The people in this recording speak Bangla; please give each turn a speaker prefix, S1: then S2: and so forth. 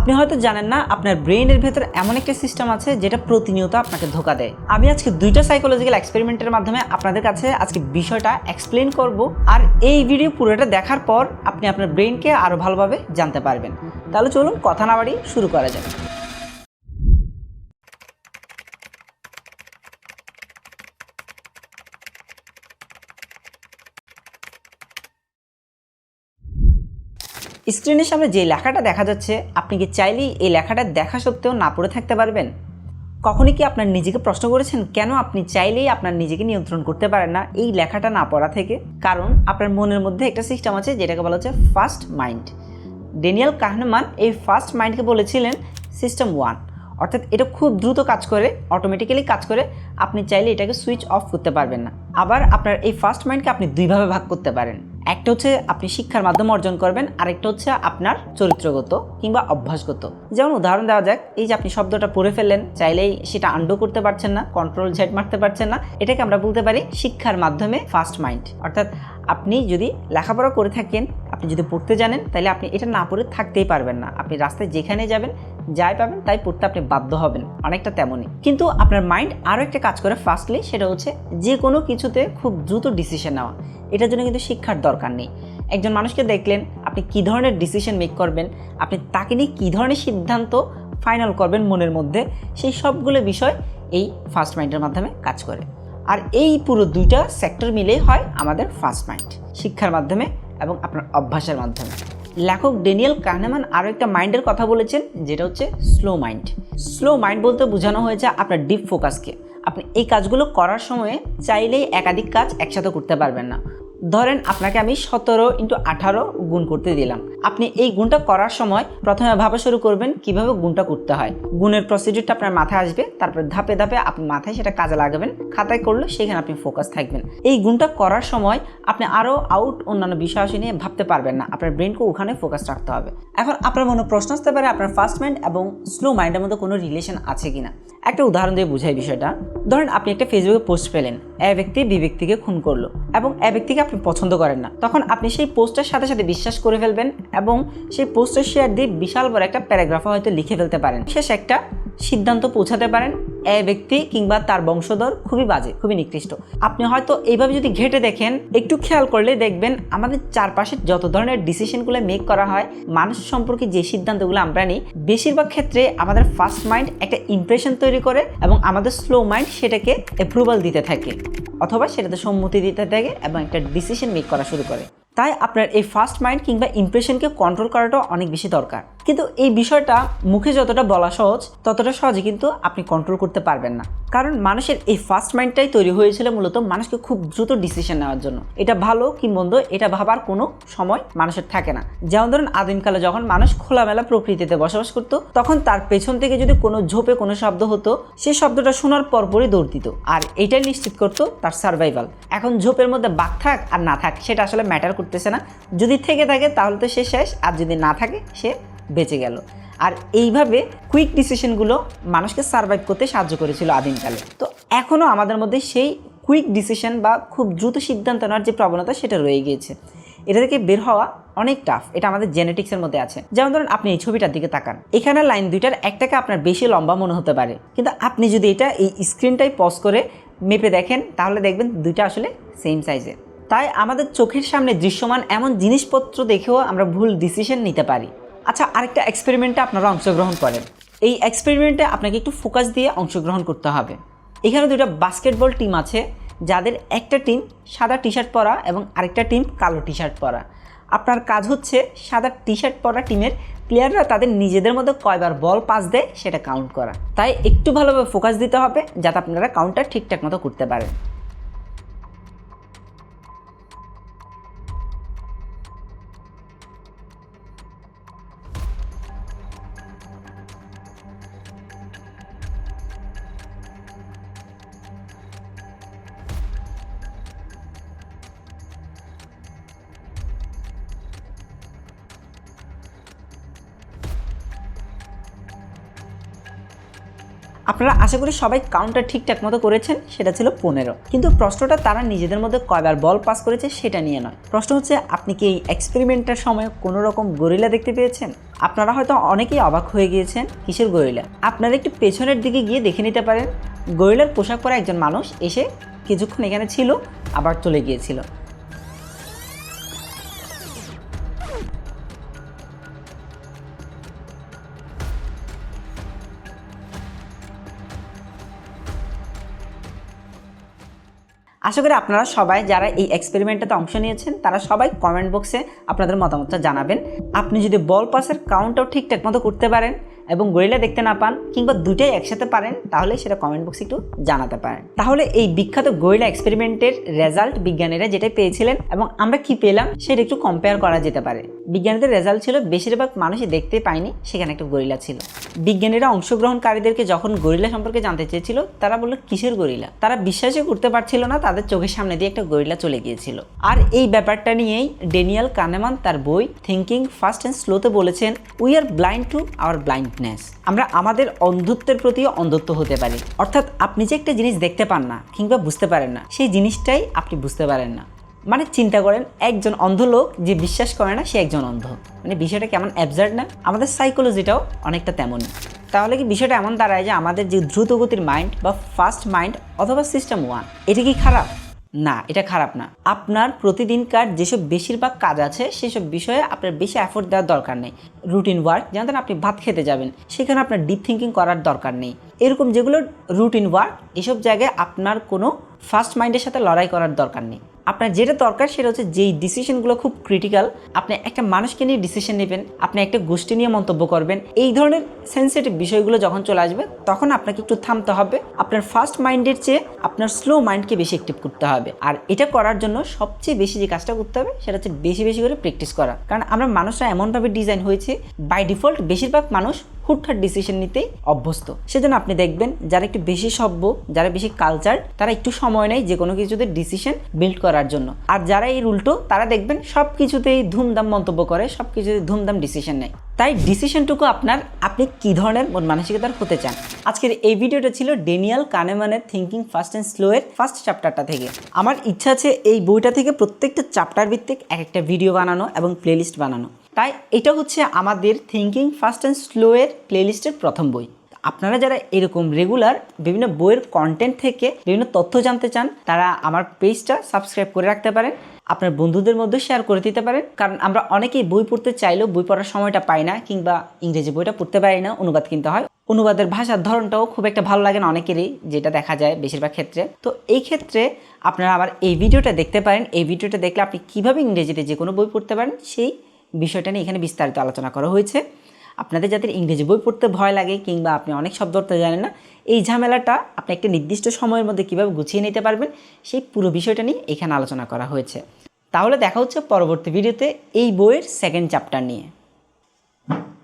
S1: আপনি হয়তো জানেন না, আপনার ব্রেইনের ভেতর এমন একটা সিস্টেম আছে যেটা প্রতিনিয়ত আপনাকে ধোকা দেয়। আমি আজকে দুইটা সাইকোলজিক্যাল এক্সপেরিমেন্টের মাধ্যমে আপনাদের কাছে আজকে বিষয়টা এক্সপ্লেন করব আর এই ভিডিও পুরোটা দেখার পর আপনি আপনার ব্রেইনকে আরও ভালোভাবে জানতে পারবেন। তাহলে চলুন কথা না বাড়ি শুরু করা যাক। স্ক্রিনের সামনে যে লেখাটা দেখা যাচ্ছে, আপনি কি চাইলেই এই লেখাটা দেখা সত্ত্বেও না পড়ে থাকতে পারবেন? কখনই কি আপনার নিজেকে প্রশ্ন করেছেন, কেন আপনি চাইলেই আপনার নিজেকে নিয়ন্ত্রণ করতে পারেন না এই লেখাটা না পড়া থেকে? কারণ আপনার মনের মধ্যে একটা সিস্টেম আছে, যেটাকে বলা হচ্ছে ফার্স্ট মাইন্ড ডেনিয়াল কাহনমান এই ফার্স্ট মাইন্ডকে বলেছিলেন সিস্টেম ওয়ান অর্থাৎ এটা খুব দ্রুত কাজ করে অটোমেটিক্যালি কাজ করে, আপনি চাইলে এটাকে সুইচ অফ করতে পারবেন না। আবার আপনার এই ফার্স্ট মাইন্ডকে আপনি দুইভাবে ভাগ করতে পারেন। একটা হচ্ছে আপনি শিক্ষার মাধ্যমে অর্জন করবেন, আরেকটা হচ্ছে আপনার চরিত্রগত কিংবা অভ্যাসগত। যেমন উদাহরণ দেওয়া যাক, এই যে আপনি শব্দটা পড়ে ফেললেন, চাইলেই সেটা আন্ডো করতে পারছেন না কন্ট্রোল ঝেট মারতে পারছেন না, এটাকে আমরা বলতে পারি শিক্ষার মাধ্যমে ফার্স্ট মাইন্ড অর্থাৎ আপনি যদি লেখাপড়া করে থাকেন আপনি যদি পড়তে জানেন, তাহলে আপনি এটা না পড়ে থাকতেই পারবেন না। আপনি রাস্তায় যেখানে যাবেন, যাই পাবেন, তাই পড়তে আপনি বাধ্য হবেন। অনেকটা তেমনই। কিন্তু আপনার মাইন্ড আরও একটা কাজ করে ফার্স্টলি সেটা হচ্ছে যে কোনো কিছুতে খুব দ্রুত ডিসিশন নেওয়া। এটার জন্য কিন্তু শিক্ষার দরকার নেই। একজন মানুষকে দেখলেন, আপনি কী ধরনের ডিসিশন মেক করবেন, আপনি তাকে নিয়ে কী ধরনের সিদ্ধান্ত ফাইনাল করবেন মনের মধ্যে, সেই সবগুলো বিষয় এই ফার্স্ট মাইন্ডের মাধ্যমে কাজ করে। আর এই পুরো দুইটা সেক্টর মিলেই হয় আমাদের ফার্স্ট মাইন্ড শিক্ষার মাধ্যমে এবং আপনার অভ্যাসের মাধ্যমে। লেখক ডেনিয়েল কাহনেমান আরও একটা মাইন্ডের কথা বলেছেন, যেটা হচ্ছে স্লো মাইন্ড। স্লো মাইন্ড বলতে বোঝানো হয়েছে আপনার ডিপ ফোকাসকে। আপনি এই কাজগুলো করার সময়ে চাইলেই একাধিক কাজ একসাথে করতে পারবেন না। ধরেন আপনাকে আমি সতেরো ইন্টু আঠারো গুণ করতে দিলাম। আপনি এই গুণটা করার সময় প্রথমে ভাবা শুরু করবেন কীভাবে গুণটা করতে হয়। গুণের প্রসিডিউরটা আপনার মাথায় আসবে, তারপর ধাপে ধাপে আপনি মাথায় সেটা কাজে লাগাবেন, খাতায় করলে সেখানে আপনি ফোকাস থাকবেন। এই গুণটা করার সময় আপনি আরও আউট অন্যান্য বিষয় নিয়ে ভাবতে পারবেন না, আপনার ব্রেনকে ওখানে ফোকাস রাখতে হবে। এখন আপনার মনে প্রশ্ন আসতে পারে, আপনার ফার্স্ট মাইন্ড এবং স্লো মাইন্ডের মধ্যে কোনো রিলেশন আছে কিনা। একটা উদাহরণ দিয়ে বুঝাই বিষয়টা। ধরেন আপনি একটা ফেসবুকে পোস্ট পেলেন, এ ব্যক্তি বি ব্যক্তিকে খুন করল এবং এ ব্যক্তিকে আপনি পছন্দ করেন না। তখন আপনি সেই পোস্টের সাথে সাথে বিশ্বাস করে ফেলবেন এবং সেই পোস্টের শেয়ার দিয়ে বিশাল বড় একটা প্যারাগ্রাফ হয়তো লিখে ফেলতে পারেন। শেষ একটা সিদ্ধান্ত পৌঁছাতে পারেন। এ ব্যক্তি কিংবা তার বংশধর খুবই বাজে, খুবই নিকৃষ্ট। আপনি হয়তো এইভাবে যদি ঘেটে দেখেন, একটু খেয়াল করলে দেখবেন আমাদের চারপাশে যত ধরনের ডিসিশনগুলো মেক করা হয়, মানুষ সম্পর্কে যে সিদ্ধান্তগুলো আমরা নিই, বেশিরভাগ ক্ষেত্রে আমাদের ফার্স্ট মাইন্ড একটা ইমপ্রেশন তৈরি করে এবং আমাদের স্লো মাইন্ড সেটাকে অ্যাপ্রুভাল দিতে থাকে অথবা সেটাতে সম্মতি দিতে থাকে এবং একটা ডিসিশন মেক করা শুরু করে। তাই আপনার এই ফার্স্ট মাইন্ড কিংবা ইমপ্রেশনকে কন্ট্রোল করাটাও অনেক বেশি দরকার। কিন্তু এই বিষয়টা মুখে যতটা বলা সহজ, ততটা সহজে কিন্তু আপনি কন্ট্রোল করতে পারবেন না। কারণ মানুষের এই ফার্স্ট মাইন্ডটাই তৈরি হয়েছিল মূলত মানুষকে খুব দ্রুত ডিসিশন নেওয়ার জন্য। এটা ভালো কি মন্দ, এটা ভাবার কোনো সময় মানুষের থাকে না। যেমন ধরুন আদিমকালে যখন মানুষ খোলামেলা প্রকৃতিতে বসবাস করতো, তখন তার পেছন থেকে যদি কোনো ঝোপে কোনো শব্দ হতো সেই শব্দটা শোনার পরপরই দৌড় দিত। আর এটাই নিশ্চিত করতো তার সার্ভাইভাল এখন ঝোপের মধ্যে বাঘ থাক আর না থাক, সেটা আসলে ম্যাটার করতেছে না। যদি থেকে থাকে তাহলে তো সে শেষ, আর যদি না থাকে, সে বেঁচে গেল। আর এইভাবে কুইক ডিসিশনগুলো মানুষকে সার্ভাইভ করতে সাহায্য করেছিল আদিমকালে। তো এখনও আমাদের মধ্যে সেই কুইক ডিসিশন বা খুব দ্রুত সিদ্ধান্ত নেওয়ার যে প্রবণতা সেটা রয়ে গিয়েছে। এটা থেকে বের হওয়া অনেক টাফ এটা আমাদের জেনেটিক্সের মধ্যে আছে। যেমন ধরুন, আপনি এই ছবিটার দিকে তাকান। এখানে লাইন দুইটার একটাকে আপনার বেশি লম্বা মনে হতে পারে। কিন্তু আপনি যদি এটা এই স্ক্রিনটাই পজ করে মেপে দেখেন, তাহলে দেখবেন দুইটা আসলে সেম সাইজের তাই আমাদের চোখের সামনে দৃশ্যমান এমন জিনিসপত্র দেখেও আমরা ভুল ডিসিশন নিতে পারি। আচ্ছা আরেকটা এক্সপেরিমেন্টে আপনারা অংশগ্রহণ করেন। এই এক্সপেরিমেন্টে আপনাকে একটু ফোকাস দিয়ে অংশগ্রহণ করতে হবে। এখানে দুটো বাস্কেটবল টিম আছে, যাদের একটা টিম সাদা টি শার্ট পরা এবং আরেকটা টিম কালো টি শার্ট পরা। আপনার কাজ হচ্ছে সাদা টি শার্ট পরা টিমের প্লেয়াররা তাদের নিজেদের মধ্যে কয়বার বল পাস দেয় সেটা কাউন্ট করা। তাই একটু ভালোভাবে ফোকাস দিতে হবে, যাতে আপনারা কাউন্টটা ঠিকঠাক মতো করতে পারেন। আপনারা আশা করি সবাই কাউন্টার ঠিকঠাক মতো করেছেন, সেটা ছিল পনেরো। কিন্তু প্রশ্নটা তারা নিজেদের মধ্যে কয়বার বল পাস করেছে সেটা নিয়ে নয়। প্রশ্ন হচ্ছে, আপনি কি এই এক্সপেরিমেন্টের সময় কোনো রকম গরিলা দেখতে পেয়েছেন? আপনারা হয়তো অনেকেই অবাক হয়ে গিয়েছেন, কিসের গরিলা আপনারা একটু পেছনের দিকে গিয়ে দেখে নিতে পারেন। গরিলার পোশাক পরা একজন মানুষ এসে কিছুক্ষণ এখানে ছিল, আবার চলে গিয়েছিল। আশা করি আপনারা সবাই যারা এই এক্সপেরিমেন্টটাতে অংশ নিয়েছেন, তারা সবাই কমেন্ট বক্সে আপনাদের মতামতটা জানাবেন। আপনি যদি বল পাসের কাউন্টটাও ঠিকঠাক মতো করতে পারেন এবং গরিলা দেখতে না পান কিংবা দুটাই একসাথে পারেন, তাহলে সেটা কমেন্ট বক্সে একটু জানাতে পারেন। তাহলে এই বিখ্যাত গরিলা এক্সপেরিমেন্টের রেজাল্ট বিজ্ঞানীরা যেটা পেয়েছিলেন এবং আমরা কি পেলাম সেটা একটু কম্পেয়ার করা যেতে পারে। বিজ্ঞানীদের রেজাল্ট ছিল, বেশিরভাগ মানুষই দেখতে পায়নি, সেখানে একটা গরিলা ছিল। বিজ্ঞানীরা অংশগ্রহণকারীদেরকে যখন গরিলা সম্পর্কে জানতে চেয়েছিল, তারা বলল, কিসের গরিলা? তারা বিশ্বাসই করতে পারছিল না, তাদের চোখের সামনে দিয়ে একটা গরিলা চলে গিয়েছিল। আর এই ব্যাপারটা নিয়েই ডেনিয়াল কানেমান তার বই থিঙ্কিং ফাস্ট অ্যান্ড স্লোতে বলেছেন we are blind to our blindness আমরা আমাদের অন্ধত্বের প্রতি অন্ধত্ব হতে পারি। অর্থাৎ আপনি যে একটা জিনিস দেখতে পান না, কিংবা বুঝতে পারেন না, সেই জিনিসটাই আপনি বুঝতে পারেন না। মানে চিন্তা করেন, একজন অন্ধ লোক যে বিশ্বাস করে না, সে একজন অন্ধ। মানে বিষয়টা কেমন অ্যাবজার্ড না? আমাদের সাইকোলজিটাও অনেকটা তেমনই। তাহলে কি বিষয়টা এমন দাঁড়ায় যে আমাদের যে দ্রুতগতির মাইন্ড বা ফাস্ট মাইন্ড অথবা সিস্টেম ওয়ান এটা কি খারাপ? না, এটা খারাপ না। আপনার প্রতিদিনকার যেসব বেশিরভাগ কাজ আছে, সেসব বিষয়ে আপনার বেশি এফোর্ট দেওয়ার দরকার নেই। রুটিন ওয়ার্ক যেমন ধরেন আপনি ভাত খেতে যাবেন, সেখানে আপনার ডিপ থিঙ্কিং করার দরকার নেই। এরকম যেগুলো রুটিন ওয়ার্ক এসব জায়গায় আপনার কোনো ফার্স্ট মাইন্ডের সাথে লড়াই করার দরকার নেই। আপনার যেটা দরকার সেটা হচ্ছে যেই ডিসিশনগুলো খুব ক্রিটিক্যাল আপনি একটা মানুষকে নিয়ে ডিসিশন নেবেন, আপনি একটা গোষ্ঠী নিয়ে মন্তব্য করবেন, এই ধরনের সেন্সিটিভ বিষয়গুলো যখন চলে আসবে, তখন আপনাকে একটু থামতে হবে। আপনার ফার্স্ট মাইন্ডের চেয়ে আপনার স্লো মাইন্ডকে বেশি অ্যাক্টিভ করতে হবে। আর এটা করার জন্য সবচেয়ে বেশি যে কাজটা করতে হবে, সেটা হচ্ছে বেশি বেশি করে প্র্যাকটিস করা। কারণ আমরা মানুষরা এমনভাবে ডিজাইন হয়েছে বাই ডিফল্ট বেশিরভাগ মানুষ হুটহাট ডিসিশন নিতেই অভ্যস্ত। সেজন্য আপনি দেখবেন, যারা একটু বেশি সভ্য, যারা বেশি কালচার তারা একটু সময় নেয় যে কোনো কিছুতে ডিসিশন বিল্ড করার জন্য। আর যারা এই উল্টো তারা দেখবেন সব কিছুতেই ধুমধাম মন্তব্য করে সব কিছুতেই ধুমধাম ডিসিশন নেয়। তাই ডিসিশনটুকু আপনার, আপনি কী ধরনের মন মানসিকতার হতে চান? আজকের এই ভিডিওটা ছিল ডেনিয়াল কানেমানের থিঙ্কিং ফার্স্ট অ্যান্ড স্লো এর ফার্স্ট চ্যাপ্টারটা থেকে। আমার ইচ্ছা আছে এই বইটা থেকে প্রত্যেকটা চ্যাপ্টার ভিত্তিক এক একটা ভিডিও বানানো এবং প্লেলিস্ট বানানো। তাই এটা হচ্ছে আমাদের থিঙ্কিং ফার্স্ট অ্যান্ড স্লো এর প্লেলিস্টের প্রথম বই। আপনারা যারা এরকম রেগুলার বিভিন্ন বইয়ের কন্টেন্ট থেকে বিভিন্ন তথ্য জানতে চান, তারা আমার পেজটা সাবস্ক্রাইব করে রাখতে পারেন। আপনার বন্ধুদের মধ্যে শেয়ার করে দিতে পারেন। কারণ আমরা অনেকেই বই পড়তে চাইলেও বই পড়ার সময়টা পাই না কিংবা ইংরেজি বইটা পড়তে পারি না, অনুবাদ কিনতে হয়। অনুবাদের ভাষার ধরনটাও খুব একটা ভালো লাগে না অনেকেরই, যেটা দেখা যায় বেশিরভাগ ক্ষেত্রে। তো এই ক্ষেত্রে আপনারা আবার এই ভিডিওটা দেখতে পারেন। এই ভিডিওটা দেখলে আপনি কীভাবে ইংরেজিতে যে কোনো বই পড়তে পারেন, সেই বিষয়টা নিয়ে এখানে বিস্তারিত আলোচনা করা হয়েছে। আপনাদের যাদের ইংরেজি বই পড়তে ভয় লাগে কিংবা আপনি অনেক শব্দ অর্থ জানেন না, এই ঝামেলাটা আপনি একটা নির্দিষ্ট সময়ের মধ্যে কীভাবে গুছিয়ে নিতে পারবেন, সেই পুরো বিষয়টা নিয়ে এখানে আলোচনা করা হয়েছে। তাহলে দেখা হচ্ছে পরবর্তী ভিডিওতে এই বইয়ের সেকেন্ড চ্যাপ্টার নিয়ে।